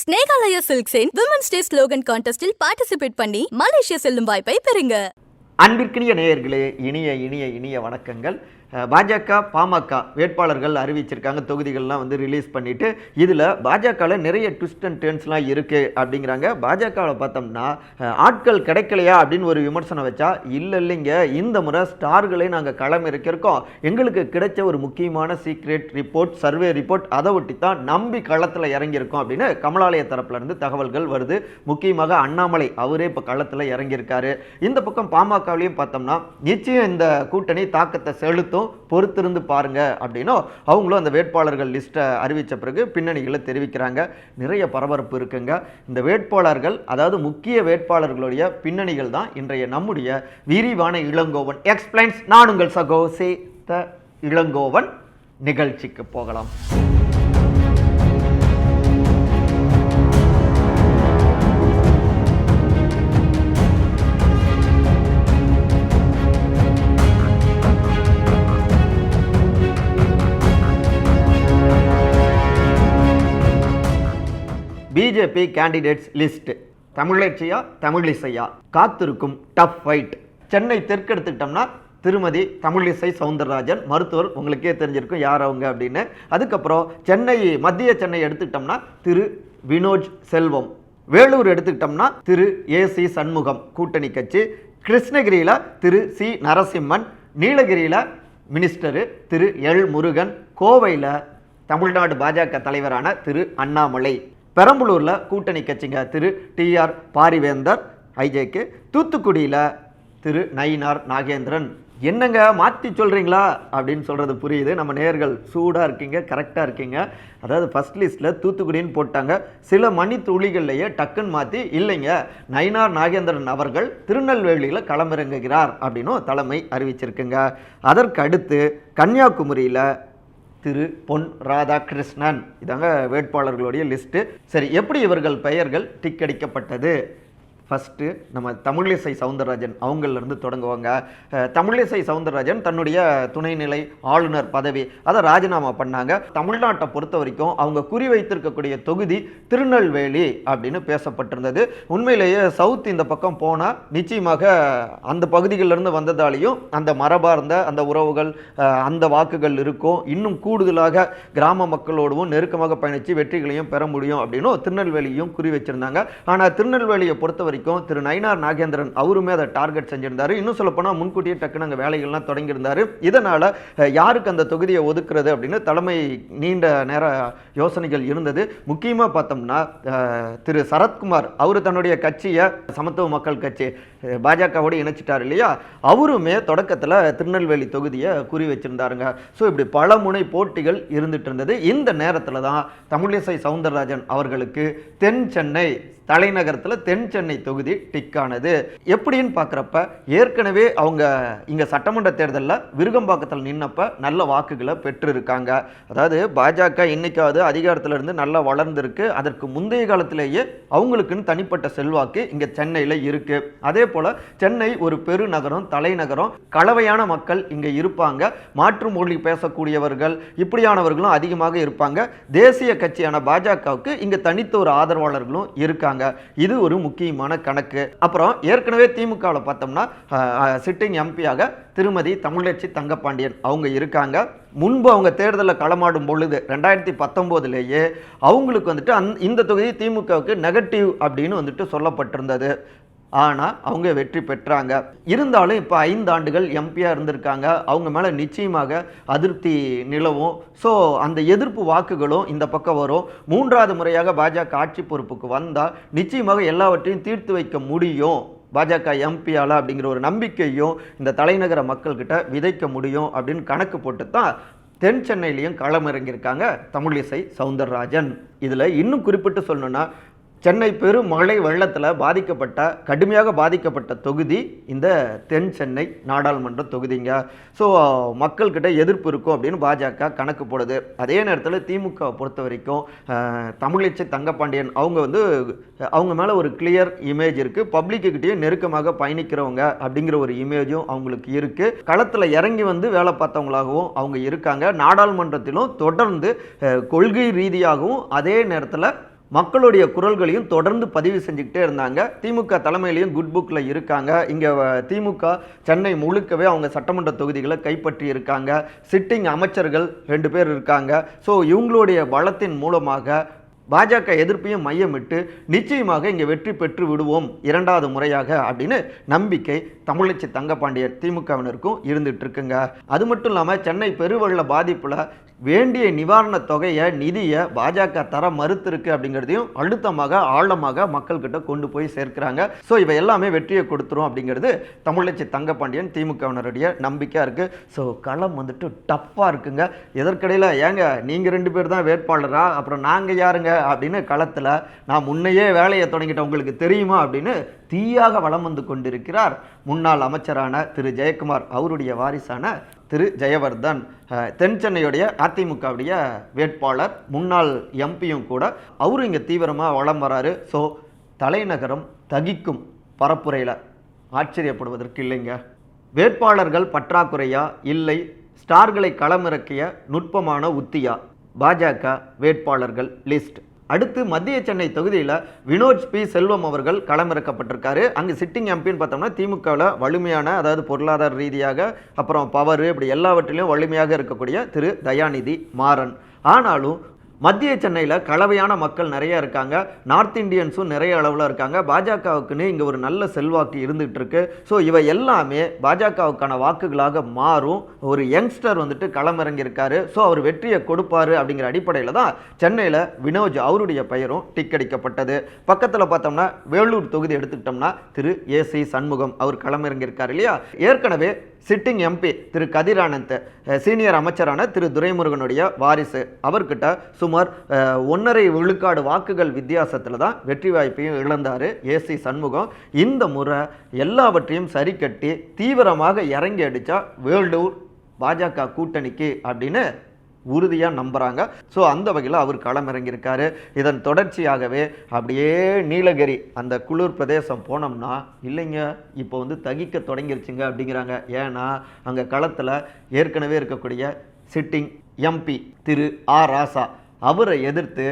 ஸ்னேகாலயா சில்க்ஸின் women's day slogan கான்டெஸ்டில் participate பண்ணி மலேசியா செல்லும் வாய்ப்பை பெறுங்க. அன்பிற்கினிய நேயர்களே இனிய இனிய இனிய வணக்கங்கள். பாஜக பாமக வேட்பாளர்கள் அறிவிச்சிருக்காங்க. தொகுதிகள்லாம் வந்து ரிலீஸ் பண்ணிட்டு இதில் பாஜகவில் நிறைய ட்விஸ்ட் அண்ட் டேர்ன்ஸ்லாம் இருக்குது அப்படிங்கிறாங்க. பாஜகவில் பார்த்தோம்னா ஆட்கள் கிடைக்கலையா அப்படின்னு ஒரு விமர்சனம் வச்சா இல்லை இல்லைங்க இந்த முறை ஸ்டார்களை நாங்கள் களம் இறக்கியிருக்கோம் எங்களுக்கு கிடைச்ச ஒரு முக்கியமான சீக்ரெட் ரிப்போர்ட் சர்வே ரிப்போர்ட் அதை ஒட்டி தான் நம்பி களத்தில் இறங்கியிருக்கோம் அப்படின்னு கமலாலய தரப்புலேருந்து தகவல்கள் வருது. முக்கியமாக அண்ணாமலை அவரே இப்போ களத்தில் இறங்கியிருக்காரு இந்த பக்கம் பாமகவிலையும் பார்த்தோம்னா நிச்சயம் இந்த கூட்டணி தாக்கத்தை செலுத்தும் பொறுத்திருந்து பாருங்க அப்படின்னும் அவங்களும் அந்த வேட்பாளர்கள் லிஸ்ட்டை அறிவித்த பிறகு பின்னணிகளை தெரிவிக்கிறாங்க. நிறைய பரபரப்பு இருக்குங்க. இந்த வேட்பாளர்கள் அதாவது முக்கிய வேட்பாளர்களுடைய பின்னணிகள் தான் இன்றைய நம்முடைய விரிவான இளங்கோவன். எக்ஸ்பிளைன்ஸ் நான் உங்கள் சகோ த இளங்கோவன். நிகழ்ச்சிக்கு போகலாம். பிஜேபி கேண்டிடேட்ஸ் லிஸ்ட் தமிழச்சியா தமிழிசையா காத்திருக்கும் டஃப் ஃபைட் சென்னை தெற்கு எடுத்துக்கிட்டோம்னா திருமதி தமிழிசை சவுந்தரராஜன் மருத்துவர் உங்களுக்கே தெரிஞ்சிருக்கும் யார் அவங்க அப்படின்னு. அதுக்கப்புறம் சென்னை மத்திய சென்னை எடுத்துக்கிட்டோம்னா திரு வினோஜ் செல்வம். வேலூர் எடுத்துக்கிட்டோம்னா திரு ஏ சி சண்முகம் கூட்டணி கட்சி. கிருஷ்ணகிரியில் திரு சி நரசிம்மன் நீலகிரியில் மினிஸ்டரு திரு எல் முருகன் கோவையில் தமிழ்நாடு பாஜக தலைவரான திரு அண்ணாமலை. பெரம்பலூரில் கூட்டணி கட்சிங்க திரு டிஆர் பாரிவேந்தர் ஐஜேக்கு. தூத்துக்குடியில் திரு நயினார் நாகேந்திரன். என்னங்க மாற்றி சொல்கிறீங்களா அப்படின்னு சொல்கிறது புரியுது. நம்ம நேர்கள் சூடாக இருக்கீங்க கரெக்டாக இருக்கீங்க. அதாவது ஃபர்ஸ்ட் லிஸ்ட்டில் தூத்துக்குடின்னு போட்டாங்க. சில மணி துளிகள்லையே டக்குன்னு மாற்றி இல்லைங்க. நயினார் நாகேந்திரன் அவர்கள் திருநெல்வேலியில் களமிறங்குகிறார் அப்படின்னும் தலைமை அறிவிச்சிருக்குங்க. அதற்கு அடுத்து கன்னியாகுமரியில் திரு பொன் ராதாகிருஷ்ணன். இதாங்க வேட்பாளர்களுடைய லிஸ்ட்டு. சரி எப்படி இவர்கள் பெயர்கள் டிக்கடிக்கப்பட்டது ஃபஸ்ட்டு நம்ம தமிழிசை சவுந்தரராஜன் அவங்கள்லேருந்து தொடங்குவாங்க. தமிழிசை சவுந்தரராஜன் தன்னுடைய துணைநிலை ஆளுநர் பதவி அதை ராஜினாமா பண்ணாங்க. தமிழ்நாட்டை பொறுத்த வரைக்கும் அவங்க குறி வைத்திருக்கக்கூடிய தொகுதி திருநெல்வேலி அப்படின்னு பேசப்பட்டிருந்தது. உண்மையிலேயே சவுத் இந்த பக்கம் போனால் நிச்சயமாக அந்த பகுதிகளிலிருந்து வந்ததாலேயும் அந்த மரபார்ந்த அந்த உறவுகள் அந்த வாக்குகள் இருக்கும். இன்னும் கூடுதலாக கிராம மக்களோடவும் நெருக்கமாக பயணித்து வெற்றிகளையும் பெற முடியும் அப்படின்னும் திருநெல்வேலியும் குறி வச்சிருந்தாங்க. ஆனால் திருநெல்வேலியை பொறுத்தவரை வரைக்கும் திரு நயினார் நாகேந்திரன் அவருமே அதை டார்கெட் செஞ்சிருந்தார். இன்னும் சொல்ல போனால் முன்கூட்டியே டக்குன்னு அங்கே வேலைகள்லாம் தொடங்கியிருந்தாரு. இதனால் யாருக்கு அந்த தொகுதியை ஒதுக்குறது அப்படின்னு தலைமை நீண்ட நேர யோசனைகள் இருந்தது. முக்கியமாக பார்த்தோம்னா திரு சரத்குமார் அவர் தன்னுடைய கட்சியை சமத்துவ மக்கள் கட்சி பாஜகவோடு இணைச்சிட்டார் இல்லையா? அவருமே தொடக்கத்தில் திருநெல்வேலி தொகுதியை குறி வச்சிருந்தாருங்க. ஸோ இப்படி பல முனை போட்டிகள் இருந்துட்டு இருந்தது. இந்த நேரத்தில் தான் தமிழிசை சவுந்தரராஜன் அவர்களுக்கு தென் சென்னை தலைநகரத்தில் தென் சென்னை தொகுதி டிக்கானது. எப்படின்னு பார்க்குறப்ப ஏற்கனவே அவங்க இங்கே சட்டமன்ற தேர்தலில் விருகம்பாக்கத்தில் நின்னப்ப நல்ல வாக்குகளை பெற்றிருக்காங்க. அதாவது பாஜக இன்னைக்காவது அதிகாரத்தில் இருந்து நல்லா வளர்ந்துருக்கு. அதற்கு முந்தைய காலத்திலேயே அவங்களுக்குன்னு தனிப்பட்ட செல்வாக்கு இங்கே சென்னையில் இருக்குது அதே போல் சென்னை ஒரு பெருநகரம் தலைநகரம். கலவையான மக்கள் இங்கே இருப்பாங்க. மாற்று மொழி பேசக்கூடியவர்கள் இப்படியானவர்களும் அதிகமாக இருப்பாங்க. தேசிய கட்சியான பாஜகவுக்கு இங்கே தனித்த ஒரு ஆதரவாளர்களும் இருக்காங்க. இது ஒரு முக்கியமான கணக்கு. அப்புறம் ஏற்கனவே திமுகவில் பார்த்தோம்னா சிட்டிங் எம்பியாக திருமதி தமிழச்சி தங்கப்பாண்டியன் அவங்க இருக்காங்க. முன்பு அவங்க தேர்தலில் களமாடும் பொழுது ரெண்டாயிரத்தி பத்தொம்போதுலேயே அவங்களுக்கு வந்துட்டு அந் இந்த தொகுதி திமுகவுக்கு நெகட்டிவ் அப்படின்னு வந்துட்டு சொல்லப்பட்டிருந்தது. ஆனால் அவங்க வெற்றி பெற்றாங்க. இருந்தாலும் இப்போ ஐந்து ஆண்டுகள் எம்பியாக இருந்திருக்காங்க. அவங்க மேலே நிச்சயமாக அதிருப்தி நிலவும். ஸோ அந்த எதிர்ப்பு வாக்குகளும் இந்த பக்கம் வரும். மூன்றாவது முறையாக பாஜக ஆட்சி பொறுப்புக்கு வந்தால் நிச்சயமாக எல்லாவற்றையும் தீர்த்து வைக்க முடியும். பாஜக எம்பியால் அப்படிங்கிற ஒரு நம்பிக்கையும் இந்த தலைநகர மக்கள்கிட்ட விதைக்க முடியும் அப்படின்னு கணக்கு போட்டு தான் தென் சென்னையிலையும் களமிறங்கியிருக்காங்க தமிழிசை சவுந்தரராஜன். இதில் இன்னும் குறிப்பிட்டு சொல்லணும்னா சென்னை பெரும் மழை வெள்ளத்தில் பாதிக்கப்பட்ட கடுமையாக பாதிக்கப்பட்ட தொகுதி இந்த தென் சென்னை நாடாளுமன்ற தொகுதிங்க. ஸோ மக்கள்கிட்ட எதிர்ப்பு இருக்கும் அப்படின்னு பாஜக கணக்கு போடுது. அதே நேரத்தில் திமுக பொறுத்த வரைக்கும் தமிழிச்சை தங்கப்பாண்டியன் அவங்க வந்து அவங்க மேலே ஒரு கிளியர் இமேஜ் இருக்குது பப்ளிக்கிட்டேயும் நெருக்கமாக பயணிக்கிறவங்க அப்படிங்கிற ஒரு இமேஜும் அவங்களுக்கு இருக்குது களத்தில் இறங்கி வந்து வேலை பார்த்தவங்களாகவும் அவங்க இருக்காங்க. நாடாளுமன்றத்திலும் தொடர்ந்து கொள்கை ரீதியாகவும் அதே நேரத்தில் மக்களுடைய குரல்களையும் தொடர்ந்து பதிவு செஞ்சுக்கிட்டே இருந்தாங்க. திமுக தலைமையிலையும் குட் புக்கில் இருக்காங்க. இங்கே திமுக சென்னை முழுக்கவே அவங்க சட்டமன்ற தொகுதிகளை கைப்பற்றி இருக்காங்க. சிட்டிங் அமைச்சர்கள் ரெண்டு பேர் இருக்காங்க. ஸோ இவங்களுடைய பலத்தின் மூலமாக பாஜக எதிர்ப்பையும் மையமிட்டு நிச்சயமாக இங்கே வெற்றி பெற்று விடுவோம் இரண்டாவது முறையாக அப்படின்னு நம்பிக்கை தமிழச்சி தங்கப்பாண்டியன் திமுகவினருக்கும் இருந்துட்டு இருக்குங்க அது மட்டும் இல்லாமல் சென்னை பெருவெள்ள பாதிப்பில் வேண்டிய நிவாரணத் தொகையை நிதியை பாஜக தர மறுத்திருக்கு அப்படிங்கிறதையும் அழுத்தமாக ஆழமாக மக்கள்கிட்ட கொண்டு போய் சேர்க்கிறாங்க. ஸோ இவை எல்லாமே வெற்றியை கொடுத்துரும் அப்படிங்கிறது தமிழச்சி தங்கப்பாண்டியன் திமுகவினருடைய நம்பிக்கையாக இருக்குது ஸோ களம் வந்துட்டு டஃப்பாக இருக்குங்க. இதற்கிடையில் ஏங்க நீங்கள் ரெண்டு பேர் தான் வேட்பாளரா? அப்புறம் நாங்கள் யாருங்க? அப்படின்னு களத்தில் நான் முன்னையே வேலையை தொடங்கிட்டேன். உங்களுக்கு தெரியுமா? அப்படின்னு தீயாக வலம் வந்து கொண்டிருக்கிறார் முன்னாள் அமைச்சரான திரு ஜெயக்குமார் அவருடைய வாரிசான திரு ஜெயவர்தன். தென் சென்னையுடைய அதிமுகவுடைய வேட்பாளர் முன்னாள் எம்பியும் கூட அவரும் இங்கே தீவிரமாக வலம் வராரு. ஸோ தலைநகரம் தகிக்கும் பரப்புரையில் ஆச்சரியப்படுவதற்கு இல்லைங்க. வேட்பாளர்கள் பற்றாக்குறையா? இல்லை. ஸ்டார்களை களமிறக்கிய நுட்பமான உத்தியா? பாஜக வேட்பாளர்கள் லிஸ்ட். அடுத்து மத்திய சென்னை தொகுதியில் வினோஜ் பி. செல்வம் அவர்கள் களமிறக்கப்பட்டிருக்காரு. அங்கே சிட்டிங் எம்பின்னு பார்த்தோம்னா திமுகவில் வலிமையான அதாவது பொருளாதார ரீதியாக அப்புறம் பவர் இப்படி எல்லாவற்றிலையும் வலிமையாக இருக்கக்கூடிய திரு தயாநிதி மாறன். ஆனாலும் மத்திய சென்னையில் கலவையான மக்கள் நிறைய இருக்காங்க. நார்த் இந்தியன்ஸும் நிறைய அளவில் இருக்காங்க. பாஜகவுக்குன்னு இங்கே ஒரு நல்ல செல்வாக்கு இருந்துகிட்டு இருக்கு. ஸோ இவை எல்லாமே பாஜகவுக்கான வாக்குகளாக மாறும். ஒரு யங்ஸ்டர் வந்துட்டு களமிறங்கியிருக்காரு. ஸோ அவர் வெற்றியை கொடுப்பாரு அப்படிங்கிற அடிப்படையில் தான் சென்னையில் வினோஜ் அவருடைய பெயரும் டிக்கடிக்கப்பட்டது. பக்கத்தில் பார்த்தோம்னா வேலூர் தொகுதி எடுத்துக்கிட்டோம்னா திரு ஏ சி சண்முகம் அவர் களமிறங்கியிருக்காரு இல்லையா? ஏற்கனவே சிட்டிங் எம்பி திரு கதிர் ஆனந்த் சீனியர் அமைச்சரான திரு துரைமுருகனுடைய வாரிசு. அவர்கிட்ட சுமார் ஒன்றரை விழுக்காடு வாக்குகள் வித்தியாசத்தில் தான் வெற்றி வாய்ப்பையும் இழந்தார் ஏசி சண்முகம். இந்த முறை எல்லாவற்றையும் சரி கட்டி தீவிரமாக இறங்கி அடித்தா வேல்டூர் பாஜக கூட்டணிக்கு அப்படின்னு உறுதியாக நம்புகிறாங்க ஸோ அந்த வகையில் அவர் களமிறங்கியிருக்காரு. இதன் தொடர்ச்சியாகவே அப்படியே நீலகிரி அந்த குளிர் பிரதேசம் போனோம்னா இல்லைங்க இப்போ வந்து தகிக்க தொடங்கிருச்சுங்க அப்படிங்கிறாங்க. ஏன்னா அங்கே களத்தில் ஏற்கனவே இருக்கக்கூடிய சிட்டிங் எம்பி திரு ஆ ராசா அவரை எதிர்த்து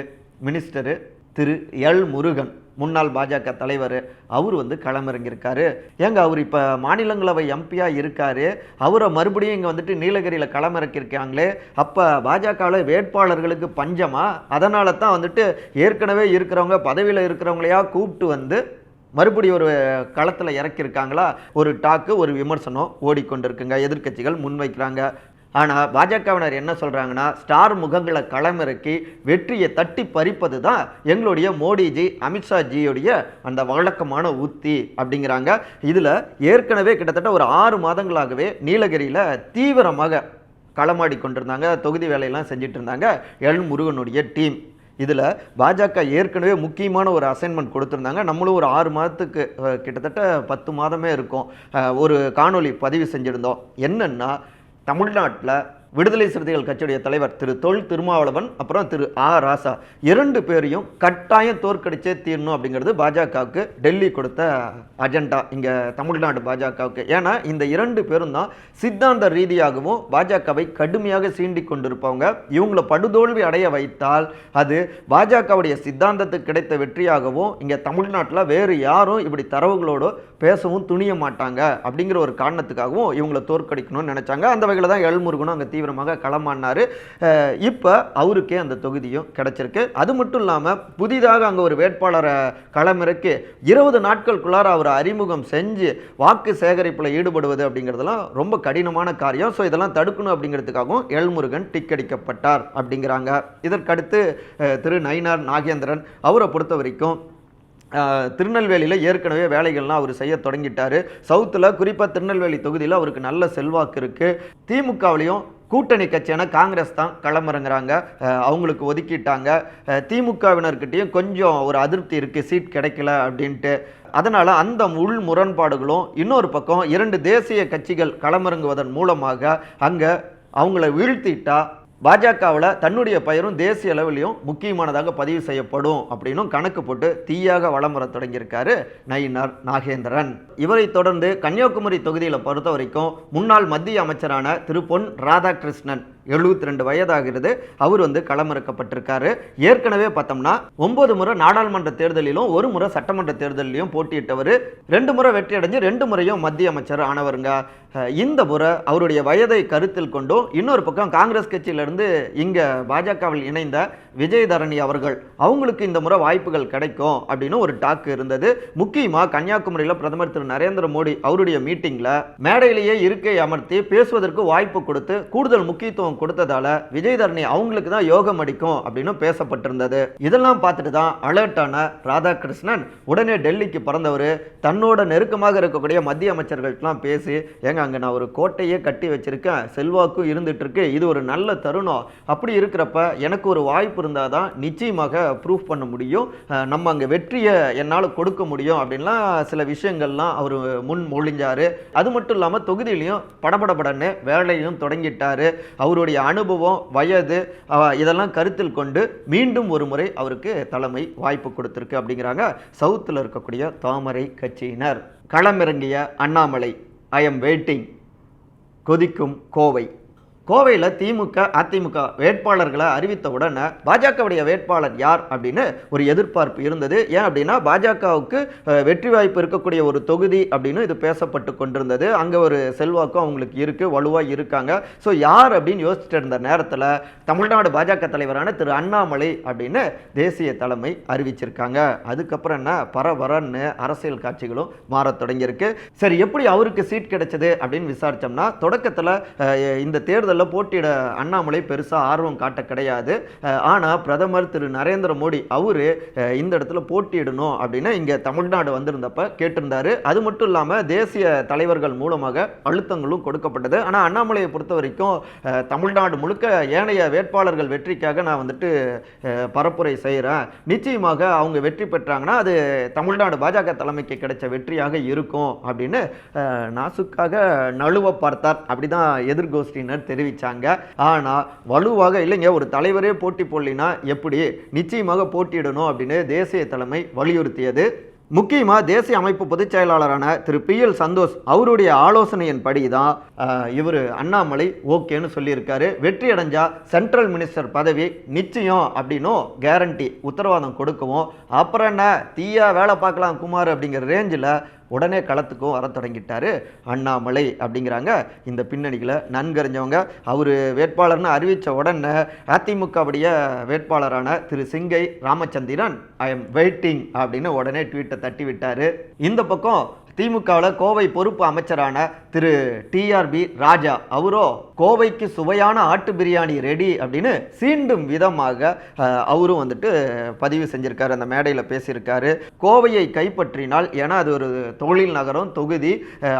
மினிஸ்டரு திரு எல் முருகன் முன்னாள் பாஜக தலைவர் அவர் வந்து களமிறங்கியிருக்காரு. ஏங்க அவர் இப்போ மாநிலங்களவை எம்பியாக இருக்காரு. அவரை மறுபடியும் இங்கே வந்துட்டு நீலகிரியில் களமிறக்கியிருக்காங்களே. அப்போ பாஜகவில் வேட்பாளர்களுக்கு பஞ்சமா? அதனால தான் வந்துட்டு ஏற்கனவே இருக்கிறவங்க பதவியில் இருக்கிறவங்களையா கூப்பிட்டு வந்து மறுபடியும் ஒரு களத்தில் இறக்கியிருக்காங்களா? ஒரு டாக்கு ஒரு விமர்சனம் ஓடிக்கொண்டிருக்குங்க. எதிர்க்கட்சிகள் முன்வைக்கிறாங்க. ஆனால் பாஜகவினர் என்ன சொல்கிறாங்கன்னா ஸ்டார் முகங்களை களமிறக்கி வெற்றியை தட்டி பறிப்பது தான் எங்களுடைய மோடிஜி அமித்ஷாஜியுடைய அந்த வழக்கமான உத்தி அப்படிங்கிறாங்க. இதில் ஏற்கனவே கிட்டத்தட்ட ஒரு ஆறு மாதங்களாகவே நீலகிரியில் தீவிரமாக களமாடி கொண்டிருந்தாங்க. தொகுதி வேலையெல்லாம் செஞ்சுட்டு இருந்தாங்க. எல் முருகனுடைய டீம். இதில் பாஜக ஏற்கனவே முக்கியமான ஒரு அசைன்மெண்ட் கொடுத்துருந்தாங்க. நம்மளும் ஒரு ஆறு மாதத்துக்கு கிட்டத்தட்ட பத்து மாதமே இருக்கும். ஒரு காணொளி பதிவு செஞ்சுருந்தோம். என்னென்னா தமிழ்நாட்டில் விடுதலை சிறுத்தைகள் கட்சியுடைய தலைவர் திரு தொல் திருமாவளவன் அப்புறம் திரு ஆ. ராசா இரண்டு பேரையும் கட்டாயம் தோற்கடிச்சே தீரணும் அப்படிங்கிறது பாஜகவுக்கு டெல்லி கொடுத்த அஜெண்டா. இங்கே தமிழ்நாடு பாஜகவுக்கு. ஏன்னா இந்த இரண்டு பேரும் தான் சித்தாந்த ரீதியாகவும் பாஜகவை கடுமையாக சீண்டி கொண்டிருப்பவங்க. இவங்கள படுதோல்வி அடைய வைத்தால் அது பாஜகவுடைய சித்தாந்தத்துக்கு கிடைத்த வெற்றியாகவும் இங்கே தமிழ்நாட்டில் வேறு யாரும் இப்படி தரவுகளோடு பேசவும் துணிய மாட்டாங்க அப்படிங்கிற ஒரு காரணத்துக்காகவும் இவங்களை தோற்கடிக்கணும்னு நினைச்சாங்க. அந்த வகையில் தான் எல்முருகனும் அங்கே தீவிரமாக களமாடினார் இப்போ அவருக்கே அந்த தொகுதியும் கிடைச்சிருக்கு. அது மட்டும் இல்லாமல் புதிதாக அங்கே ஒரு வேட்பாளரை களமிறக்கி இருபது நாட்களுக்குள்ளார அவர் அறிமுகம் செஞ்சு வாக்கு சேகரிப்பில் ஈடுபடுவது அப்படிங்கிறதெல்லாம் ரொம்ப கடினமான காரியம். ஸோ இதெல்லாம் தடுக்கணும் அப்படிங்கிறதுக்காகவும் எல்முருகன் டிக்கடிக்கப்பட்டார் அப்படிங்கிறாங்க. இதற்கடுத்து திரு நயினார் நாகேந்திரன் அவரை பொறுத்த வரைக்கும் திருநெல்வேலியில் ஏற்கனவே வேலைகள்லாம் அவர் செய்ய தொடங்கிட்டாரு. சவுத்தில் குறிப்பாக திருநெல்வேலி தொகுதியில் அவருக்கு நல்ல செல்வாக்கு இருக்குது திமுகவிலையும் கூட்டணி கட்சியான காங்கிரஸ் தான் களமிறங்குறாங்க. அவங்களுக்கு ஒதுக்கிட்டாங்க. திமுகவினர்கிட்டையும் கொஞ்சம் ஒரு அதிருப்தி இருக்குது சீட் கிடைக்கல அப்படின்ட்டு. அதனால் அந்த உள் முரண்பாடுகளும் இன்னொரு பக்கம் இரண்டு தேசிய கட்சிகள் களமிறங்குவதன் மூலமாக அங்கே அவங்கள வீழ்த்திட்டா பாஜகவில் தன்னுடைய பெயரும் தேசிய அளவிலையும் முக்கியமானதாக பதிவு செய்யப்படும் அப்படின்னும் கணக்கு போட்டு தீயாக வலம் வர தொடங்கியிருக்காரு நயினார் நாகேந்திரன். இவரை தொடர்ந்து கன்னியாகுமரி தொகுதியில் பொறுத்த வரைக்கும் முன்னாள் மத்திய அமைச்சரான திரு பொன் ராதாகிருஷ்ணன் எழுபத்தி ரெண்டு வயதாகிறது. அவர் வந்து களமிறக்கப்பட்டிருக்காரு. ஏற்கனவே பார்த்தோம்னா ஒன்பது முறை நாடாளுமன்ற தேர்தலிலும் ஒரு முறை சட்டமன்ற தேர்தலிலும் போட்டியிட்டவர். ரெண்டு முறை வெற்றி அடைஞ்சு ரெண்டு முறையும் மத்திய அமைச்சர் ஆனவருங்க. இந்த முறை அவருடைய வயதை கருத்தில் கொண்டும் இன்னொரு பக்கம் காங்கிரஸ் கட்சியிலிருந்து இங்கே பாஜகவில் இணைந்த விஜயதரணி அவர்கள் அவங்களுக்கு இந்த முறை வாய்ப்புகள் கிடைக்கும் அப்படின்னு ஒரு டாக்கு இருந்தது. முக்கியமாக கன்னியாகுமரியில் பிரதமர் திரு நரேந்திர மோடி அவருடைய மீட்டிங்கில் மேடையிலேயே இருக்கை அமர்த்தி பேசுவதற்கு வாய்ப்பு கொடுத்து கூடுதல் முக்கியத்துவம் கொடுத்ததால விஜயதரணி அவங்களுக்கு தான் யோகம் அடிக்கும் அப்படின்னு பேசப்பட்டிருந்தது. இதெல்லாம் பார்த்துட்டு தான் அலர்ட்டான ராதாகிருஷ்ணன் உடனே டெல்லிக்கு பறந்தவர் தன்னோட நெருக்கமாக இருக்கக்கூடிய மத்திய அமைச்சர்கள்ட்டலாம் பேசி ஏங்க அங்கே நான் ஒரு கோட்டையே கட்டி வச்சிருக்கேன் செல்வாக்கும் இருந்துட்டு இருக்கு இது ஒரு நல்ல தருணம். அப்படி இருக்கிறப்ப எனக்கு ஒரு வாய்ப்பு இருந்தால் தான் நிச்சயமாக ப்ரூஃப் பண்ண முடியும். நம்ம அங்கே வெற்றியை என்னால் கொடுக்க முடியும் அப்படின்லாம் சில விஷயங்கள்லாம் அவர் முன் மொழிஞ்சார். அது மட்டும் இல்லாமல் தொகுதியிலையும் படபடபடன்னு வேலையும் தொடங்கிட்டார். தொடங்கிட்டாரு அவருடைய அனுபவம் வயது இதெல்லாம் கருத்தில் கொண்டு மீண்டும் ஒரு முறை அவருக்கு தலைமை வாய்ப்பு கொடுத்துருக்கு அப்படிங்கிறாங்க சவுத்தில் இருக்கக்கூடிய தாமரை கட்சியினர். களமிறங்கிய அண்ணாமலை ஐ எம் வெயிட்டிங் கொதிக்கும் கோவை. கோவையில் திமுக அதிமுக வேட்பாளர்களை அறிவித்த உடனே பாஜகவுடைய வேட்பாளர் யார் அப்படின்னு ஒரு எதிர்பார்ப்பு இருந்தது. ஏன் அப்படின்னா பாஜகவுக்கு வெற்றி வாய்ப்பு இருக்கக்கூடிய ஒரு தொகுதி அப்படின்னு இது பேசப்பட்டு கொண்டிருந்தது. அங்கே ஒரு செல்வாக்கும் அவங்களுக்கு இருக்குது வலுவாக இருக்காங்க. ஸோ யார் அப்படின்னு யோசிச்சுட்டு இருந்த நேரத்தில் தமிழ்நாடு பாஜக தலைவரான திரு அண்ணாமலை அப்படின்னு தேசிய தலைமை அறிவிச்சிருக்காங்க. அதுக்கப்புறம் என்ன? பரபரன்னு அரசியல் காட்சிகளும் மாறத் தொடங்கியிருக்கு. சரி எப்படி அவருக்கு சீட் கிடைச்சது அப்படின்னு விசாரிச்சோம்னா தொடக்கத்தில் இந்த தேர்தல் தேர்தலில் போட்டியிட அண்ணாமலை பெருசாக ஆர்வம் காட்ட கிடையாது. ஆனால் பிரதமர் திரு நரேந்திர மோடி அவரு இந்த இடத்துல போட்டியிடணும் அப்படின்னு இங்கே தமிழ்நாடு வந்திருந்தப்ப கேட்டிருந்தாரு. அது மட்டும் இல்லாமல் தேசிய தலைவர்கள் மூலமாக அழுத்தங்களும் கொடுக்கப்பட்டது. ஆனால் அண்ணாமலையை பொறுத்த வரைக்கும் தமிழ்நாடு முழுக்க ஏனைய வேட்பாளர்கள் வெற்றிக்காக நான் வந்துட்டு பரப்புரை செய்கிறேன் நிச்சயமாக அவங்க வெற்றி பெற்றாங்கன்னா அது தமிழ்நாடு பாஜக தலைமைக்கு கிடைச்ச வெற்றியாக இருக்கும் அப்படின்னு நாசுக்காக நழுவ பார்த்தார். அப்படிதான் எதிர்கோஷ்டியினர் தெரிவித்தாங்க ஆனால் வலுவாக இல்லைங்க. ஒரு தலைவரே போட்டி போடலினா எப்படி? நிச்சயமாக போட்டியிடணும் அப்படின்னு தேசிய தலைமை வலியுறுத்தியது. முக்கியமா தேசிய அமைப்பு பொதுச் செயலாளரான திரு. பி. எல். சந்தோஷ் அவருடைய ஆலோசனையின்படி தான் இவர் அண்ணாமலை ஓகேன்னு சொல்லியிருக்காரு. வெற்றி அடைஞ்சா சென்ட்ரல் மினிஸ்டர் பதவி நிச்சயம் அப்படின்னும் கேரண்டி உத்தரவாதம் கொடுக்கவும். அப்புறம் என்ன? தீயா வேலை பார்க்கலாம் குமார் அப்படிங்கிற ரேஞ்சில் உடனே களத்துக்கும் வர தொடங்கிட்டார் அண்ணாமலை அப்படிங்கிறாங்க. இந்த பின்னணிகளை நன்கறிஞ்சவங்க. அவர் வேட்பாளர்னு அறிவித்த உடனே அதிமுகவுடைய வேட்பாளரான திரு சிங்கை ராமச்சந்திரன் ஐ எம் வெயிட்டிங் அப்படின்னு உடனே ட்வீட்டை தட்டி விட்டார் இந்த பக்கம் திமுகவில் கோவை பொறுப்பு அமைச்சரான திரு டிஆர்பி ராஜா அவரோ கோவைக்கு சுவையான ஆட்டு பிரியாணி ரெடி அப்படின்னு சீண்டும் விதமாக அவரும் வந்துட்டு பதிவு செஞ்சிருக்காரு அந்த மேடையில் பேசியிருக்காரு. கோவையை கைப்பற்றினால் ஏன்னா அது ஒரு தொழில் நகரம் தொகுதி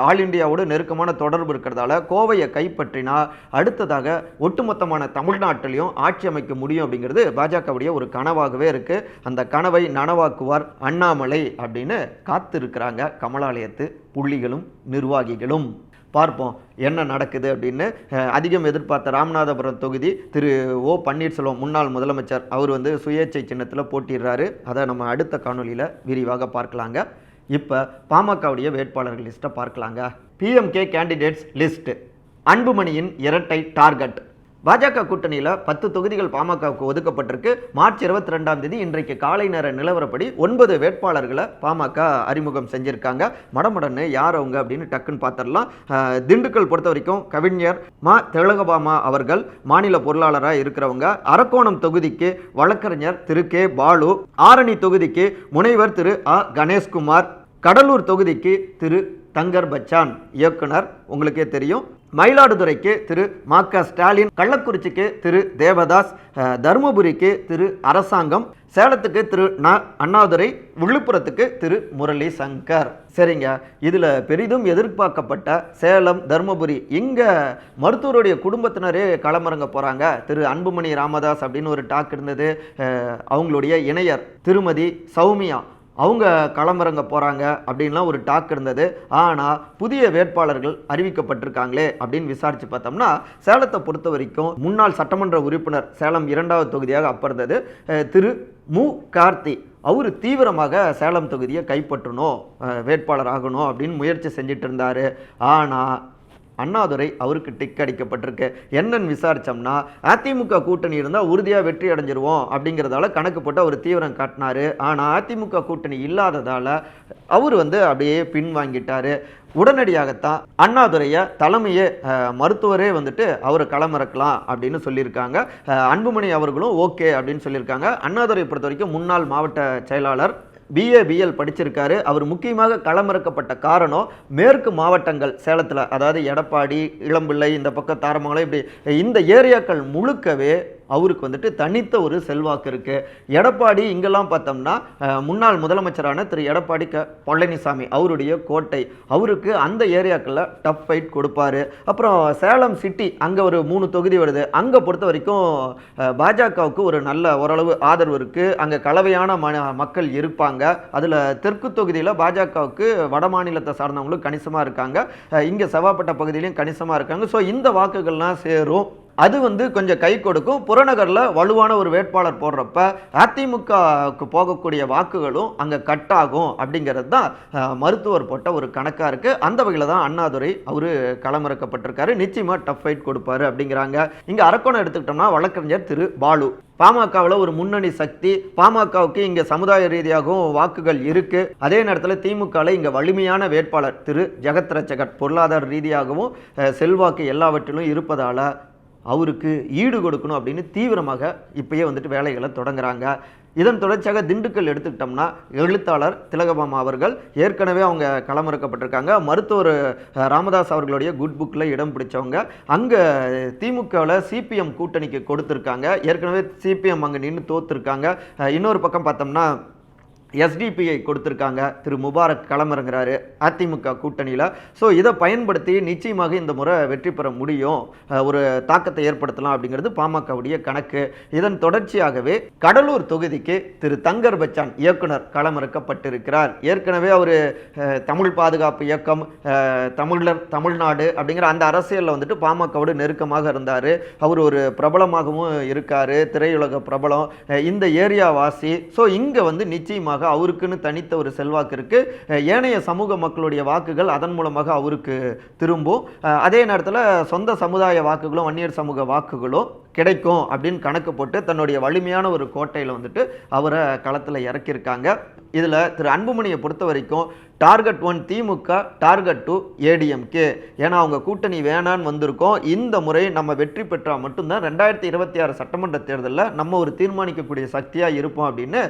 ஆல் இந்தியாவோடு நெருக்கமான தொடர்பு இருக்கிறதால கோவையை கைப்பற்றினால் அடுத்ததாக ஒட்டுமொத்தமான தமிழ்நாட்டிலையும் ஆட்சி அமைக்க முடியும் அப்படிங்கிறது பாஜகவுடைய ஒரு கனவாகவே இருக்கு. அந்த கனவை நனவாக்குவார் அண்ணாமலை அப்படின்னு காத்திருக்கிறாங்க கமலாலயத்து புள்ளிகளும் நிர்வாகிகளும். பார்ப்போம் என்ன நடக்குது அப்படின்னு. அதிகம் எதிர்பார்த்த ராமநாதபுரம் தொகுதி திரு ஓ பன்னீர்செல்வம் முன்னாள் முதலமைச்சர் அவர் வந்து சுயேட்சை சின்னத்தில் போட்டிடுறாரு. அதை நம்ம அடுத்த காணொலியில் விரிவாக பார்க்கலாங்க. இப்போ பாமகவுடைய வேட்பாளர்கள் லிஸ்ட்டை பார்க்கலாங்க. பிஎம்கே கேண்டிடேட்ஸ் லிஸ்ட்டு அன்புமணியின் இரட்டை டார்கெட் பாஜக கூட்டணியில் பத்து தொகுதிகள் பாமகவுக்கு ஒதுக்கப்பட்டிருக்கு. மார்ச் இருபத்தி ரெண்டாம் தேதி இன்றைக்கு காலை நேர நிலவரப்படி ஒன்பது வேட்பாளர்களை பாமக அறிமுகம் செஞ்சிருக்காங்க. மடமடன்னு யார் அவங்க அப்படின்னு டக்குன்னு பார்த்துடலாம் திண்டுக்கல் பொறுத்த வரைக்கும் கவிஞர் மா திலகபாமா அவர்கள் மாநில பொருளாளராக இருக்கிறவங்க. அரக்கோணம் தொகுதிக்கு வழக்கறிஞர் திரு கே பாலு ஆரணி தொகுதிக்கு முனைவர் திரு அ கணேஷ்குமார் கடலூர் தொகுதிக்கு திரு தங்கர் பச்சான். இயக்குனர் உங்களுக்கே தெரியும். மயிலாடுதுறைக்கு திரு மா க ஸ்டாலின் கள்ளக்குறிச்சிக்கு திரு தேவதாஸ் தருமபுரிக்கு திரு அரசாங்கம் சேலத்துக்கு திரு ந அண்ணாதுரை விழுப்புரத்துக்கு திரு முரளி சங்கர் சரிங்க. இதில் பெரிதும் எதிர்பார்க்கப்பட்ட சேலம் தருமபுரி இங்கே மருத்துவருடைய குடும்பத்தினரே களமிறங்க போகிறாங்க திரு அன்புமணி ராமதாஸ் அப்படின்னு ஒரு டாக் இருந்தது. அவங்களுடைய இணையர் திருமதி சௌமியா. அவங்க களமிறங்க போகிறாங்க அப்படின்லாம் ஒரு டாக் இருந்தது. ஆனால் புதிய வேட்பாளர்கள் அறிவிக்கப்பட்டிருக்காங்களே அப்படின்னு விசாரித்து பார்த்தோம்னா சேலத்தை பொறுத்த வரைக்கும் முன்னாள் சட்டமன்ற உறுப்பினர் சேலம் இரண்டாவது தொகுதியாக அப்ப இருந்தது திரு மு. கார்த்தி அவர் தீவிரமாக சேலம் தொகுதியை கைப்பற்றணும் வேட்பாளர் ஆகணும் அப்படின்னு முயற்சி செஞ்சிட்டு இருந்தார். ஆனால் அண்ணாதுரை அவருக்கு டிக் அடிக்கப்பட்டிருக்கு. என்னன்னு விசாரிச்சோம்னா அதிமுக கூட்டணி இருந்தால் உறுதியாக வெற்றி அடைஞ்சிருவோம் அப்படிங்கிறதால கணக்கு போட்டு அவர் தீவிரம் காட்டினார். ஆனால் அதிமுக கூட்டணி இல்லாததால் அவர் வந்து அப்படியே பின்வாங்கிட்டார் உடனடியாகத்தான் அண்ணாதுரையை தலைமையே மருத்துவரே வந்துட்டு அவரை களமிறக்கலாம் அப்படின்னு சொல்லியிருக்காங்க. அன்புமணி அவர்களும் ஓகே அப்படின்னு சொல்லியிருக்காங்க. அண்ணாதுரை பொறுத்த வரைக்கும் முன்னாள் மாவட்ட செயலாளர் பிஏ பிஎல் படிச்சிருக்காரு. அவர் முக்கியமாக களமிறக்கப்பட்ட காரணம் மேற்கு மாவட்டங்கள் சேலத்தில். அதாவது எடப்பாடி இளம்பிள்ளை இந்த பக்கம் தாரமங்கலம் இப்படி இந்த ஏரியாக்கள் முழுக்கவே அவருக்கு வந்துட்டு தனித்த ஒரு செல்வாக்கு இருக்குது எடப்பாடி இங்கெல்லாம் பார்த்தோம்னா முன்னாள் முதலமைச்சரான திரு. எடப்பாடி க பழனிசாமி அவருடைய கோட்டை. அவருக்கு அந்த ஏரியாக்களில் டஃப் ஃபைட் கொடுப்பாரு. அப்புறம் சேலம் சிட்டி அங்கே ஒரு மூணு தொகுதி வருது. அங்கே பொறுத்த வரைக்கும் பாஜகவுக்கு ஒரு நல்ல ஓரளவு ஆதரவு இருக்குது அங்கே கலவையான ம மக்கள் இருப்பாங்க. அதில் தெற்கு தொகுதியில் பாஜகவுக்கு வட மாநிலத்தை சார்ந்தவங்களும் கணிசமாக இருக்காங்க. இங்கே செவாப்பட்ட பகுதியிலையும் கணிசமாக இருக்காங்க. ஸோ இந்த வாக்குகள்லாம் சேரும். அது வந்து கொஞ்சம் கை கொடுக்கும். புறநகரில் வலுவான ஒரு வேட்பாளர் போடுறப்ப அதிமுகவுக்கு போகக்கூடிய வாக்குகளும் அங்கே கட் ஆகும் அப்படிங்கிறது தான் மருத்துவர் போட்ட ஒரு கணக்காக இருக்குது அந்த வகையில் தான் அண்ணாதுரை அவர் களமிறக்கப்பட்டிருக்காரு. நிச்சயமாக டஃப் ஃபைட் கொடுப்பாரு அப்படிங்கிறாங்க. இங்கே அரக்கோணம் எடுத்துக்கிட்டோம்னா வழக்கறிஞர் திரு பாலு. பாமகவில் ஒரு முன்னணி சக்தி. பாமகவுக்கு இங்கே சமுதாய ரீதியாகவும் வாக்குகள் இருக்குது அதே நேரத்தில் திமுகவில் இங்கே வலிமையான வேட்பாளர் திரு ஜெகத் ரச்சகட் பொருளாதார ரீதியாகவும் செல்வாக்கு எல்லாவற்றிலும் இருப்பதால் அவருக்கு ஈடு கொடுக்கணும் அப்படின்னு தீவிரமாக இப்பயே வந்துட்டு வேலைகளை தொடங்குறாங்க. இதன் தொடர்ச்சியாக திண்டுக்கல் எடுத்துக்கிட்டோம்னா எழுத்தாளர் திலகபாமா அவர்கள் ஏற்கனவே அவங்க களமிறக்கப்பட்டிருக்காங்க. மருத்துவர் ராமதாஸ் அவர்களுடைய குட் புக்கில் இடம் பிடிச்சவங்க. அங்கே திமுகவில் சிபிஎம் கூட்டணிக்கு கொடுத்துருக்காங்க. ஏற்கனவே சிபிஎம் அங்கே நின்று தோத்துருக்காங்க. இன்னொரு பக்கம் பார்த்தோம்னா எஸ்டிபிஐ கொடுத்துருக்காங்க. திரு முபாரக் களமிறங்குறாரு அதிமுக கூட்டணியில். ஸோ இதை பயன்படுத்தி நிச்சயமாக இந்த முறை வெற்றி பெற முடியும். ஒரு தாக்கத்தை ஏற்படுத்தலாம் அப்படிங்கிறது பாமகவுடைய கணக்கு. இதன் தொடர்ச்சியாகவே கடலூர் தொகுதிக்கு திரு தங்கர் பச்சான் இயக்குனர் களமிறக்கப்பட்டிருக்கிறார். ஏற்கனவே அவர் தமிழ் பாதுகாப்பு இயக்கம் தமிழர் தமிழ்நாடு அப்படிங்கிற அந்த அரசியலில் வந்துட்டு பாமகவோடு நெருக்கமாக இருந்தார். அவர் ஒரு பிரபலமாகவும் இருக்கார். திரையுலக பிரபலம். இந்த ஏரியா வாசி ஸோ இங்கே வந்து நிச்சயமாக அவருக்குன்னு தனித்த ஒரு செல்வாக்கு இருக்குது ஏனைய சமூக மக்களுடைய வாக்குகள் அதன் மூலமாக அவருக்கு திரும்பும். அதே நேரத்தில் சொந்த சமுதாய வாக்குகளும் வன்னியர் சமூக வாக்குகளும் கிடைக்கும் அப்படின்னு கணக்கு போட்டு தன்னுடைய வலிமையான ஒரு கோட்டையில் வந்துட்டு அவரை களத்தில் இறக்கியிருக்காங்க. இதில் திரு அன்புமணியை பொறுத்த வரைக்கும் target one DMK target two ADMK. ஏன்னா அவங்க கூட்டணி வேணான்னு வந்திருக்கோம். இந்த முறை நம்ம வெற்றி பெற்றால் மட்டும்தான் ரெண்டாயிரத்தி இருபத்தி ஆறு சட்டமன்ற தேர்தலில் நம்ம ஒரு தீர்மானிக்கக்கூடிய சக்தியாக இருப்போம் அப்படின்னு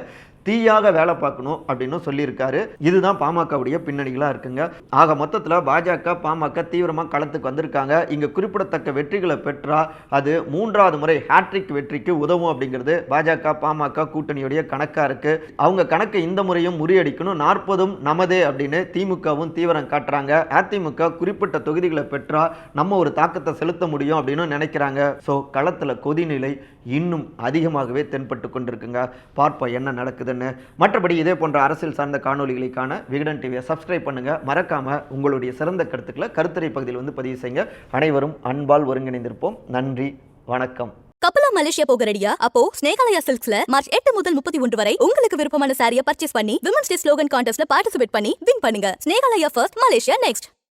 தீயாக வேலை பார்க்கணும் அப்படின்னு சொல்லியிருக்காரு. இதுதான் பாமகவுடைய பின்னணிகளாக இருக்குங்க. ஆக மொத்தத்தில் பாஜக பாமக தீவிரமாக களத்துக்கு வந்திருக்காங்க. இங்கே குறிப்பிடத்தக்க வெற்றிகளை பெற்றா அது மூன்றாவது முறை ஹேட்ரிக் வெற்றிக்கு உதவும் அப்படிங்கிறது பாஜக பாமக கூட்டணியுடைய கணக்காக இருக்கு. அவங்க கணக்கை இந்த முறையும் முறியடிக்கணும். நாற்பதும் நமதே அப்படின்னு திமுகவும் தீவிரம் காட்டுறாங்க. அதிமுக குறிப்பிட்ட தொகுதிகளை பெற்றா நம்ம ஒரு தாக்கத்தை செலுத்த முடியும் அப்படின்னு நினைக்கிறாங்க. ஸோ களத்தில் கொதிநிலை இன்னும் அதிகமாகவே தென்பட்டு கொண்டிருக்குங்க. பார்ப்போம் என்ன நடக்குதுன்னு. மற்றபடி இதே போன்ற அரசியல் சார்ந்த காணொலிகளுக்கான விகடன் டிவியை சப்ஸ்கிரைப் பண்ணுங்க. மறக்காம உங்களுடைய சிறந்த கருத்துக்களை கருத்துரை பகுதியில் வந்து பதிவு செய்யுங்க. அனைவரும் அன்பால் ஒருங்கிணைந்திருப்போம். நன்றி. வணக்கம். கப்பலா மலேசியா போக ரெடியா அப்போ ஸ்னேகாலயா சில்க்ஸ்ல மார்ச் எட்டு முதல் முப்பத்தி ஒன்று வரை உங்களுக்கு விருப்பமான சாரியை பர்ச்சேஸ் பண்ணி விமன்ஸ் டே ஸ்லோகன் கான்டெஸ்ட்ல பார்ட்டிசிபேட் பண்ணி வின் பண்ணுங்க. Snehalaya first Malaysia next